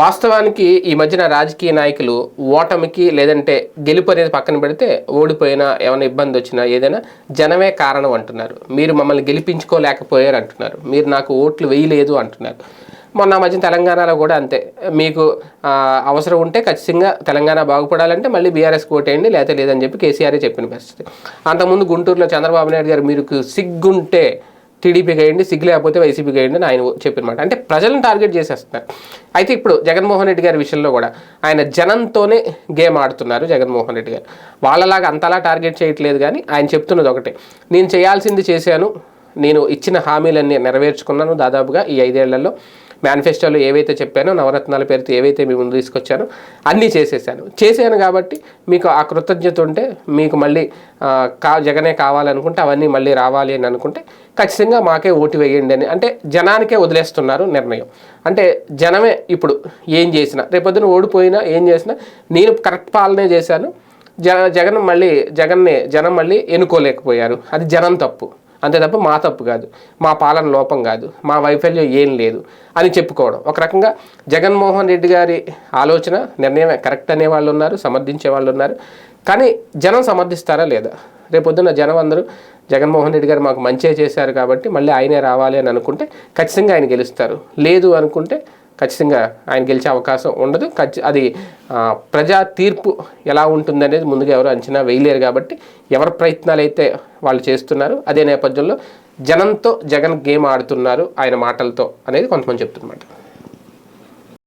వాస్తవానికి ఈ మధ్యన రాజకీయ నాయకులు ఓటమికి లేదంటే గెలుపు అనేది పక్కన పెడితే ఓడిపోయినా ఏమైనా ఇబ్బంది వచ్చినా ఏదైనా జనమే కారణం అంటున్నారు. మీరు మమ్మల్ని గెలిపించుకోలేకపోయారు అంటున్నారు. మీరు నాకు ఓట్లు వేయలేదు అంటున్నారు. మొన్న మధ్య తెలంగాణలో కూడా అంతే. మీకు అవసరం ఉంటే ఖచ్చితంగా తెలంగాణ బాగుపడాలంటే మళ్ళీ బీఆర్ఎస్ ఓటేయండి లేకపోతే లేదని చెప్పి కేసీఆర్ చెప్పిన పరిస్థితి. అంతకుముందు గుంటూరులో చంద్రబాబు నాయుడు గారు మీకు సిగ్గుంటే టీడీపీకి వేయండి సిగ్గు లేకపోతే వైసీపీకి వేయండి అని ఆయన చెప్పినమాట. అంటే ప్రజలను టార్గెట్ చేసేస్తున్నారు. అయితే ఇప్పుడు జగన్మోహన్ రెడ్డి గారి విషయంలో కూడా ఆయన జనంతోనే గేమ్ ఆడుతున్నారు జగన్మోహన్ రెడ్డి గారు. వాళ్ళలాగా అంతలా టార్గెట్ చేయట్లేదు కానీ ఆయన చెప్తున్నది ఒకటే. నేను చేయాల్సింది చేశాను నేను ఇచ్చిన హామీలన్నీ నెరవేర్చుకున్నాను దాదాపుగా ఈ ఐదేళ్ళలో. మేనిఫెస్టోలో ఏవైతే చెప్పానో నవరత్నాల పేరుతో ఏవైతే మీ ముందు తీసుకొచ్చానో అన్నీ చేసేసాను. చేశాను కాబట్టి మీకు ఆ కృతజ్ఞత ఉంటే మీకు మళ్ళీ కా జగనే కావాలనుకుంటే అవన్నీ మళ్ళీ రావాలి అని అనుకుంటే ఖచ్చితంగా మాకే ఓటు వేయండి అని. అంటే జనానికే వదిలేస్తున్నారు నిర్ణయం. అంటే జనమే ఇప్పుడు ఏం చేసినా రేపొద్దున ఓడిపోయినా ఏం చేసినా నేను కరెక్ట్ పాలనే చేశాను. జ జగన్ మళ్ళీ జగన్ని జనం మళ్ళీ ఎన్నుకోలేకపోయారు. అది జనం తప్పు. అంతే తప్ప మా తప్పు కాదు. మా పాలన లోపం కాదు. మా వైఫల్యం ఏం లేదు అని చెప్పుకోవడం. ఒక రకంగా జగన్మోహన్ రెడ్డి గారి ఆలోచన నిర్ణయం కరెక్ట్ అనే వాళ్ళు ఉన్నారు సమర్థించే వాళ్ళు ఉన్నారు. కానీ జనం సమర్థిస్తారా లేదా? రేపొద్దున జనం అందరూ జగన్మోహన్ రెడ్డి గారు మాకు మంచిగా చేశారు కాబట్టి మళ్ళీ ఆయనే రావాలి అని అనుకుంటే ఖచ్చితంగా ఆయన గెలుస్తారు. లేదు అనుకుంటే ఖచ్చితంగా ఆయన గెలిచే అవకాశం ఉండదు. ఖచ్చి అది ప్రజా తీర్పు ఎలా ఉంటుందనేది ముందుగా ఎవరు అంచనా వేయలేరు కాబట్టి ఎవరి ప్రయత్నాలు అయితే వాళ్ళు చేస్తున్నారు అదే నేపథ్యంలో జనంతో జగన్ గేమ్ ఆడుతున్నారు ఆయన మాటలతో అనేది కొంతమంది చెప్తున్నమాట.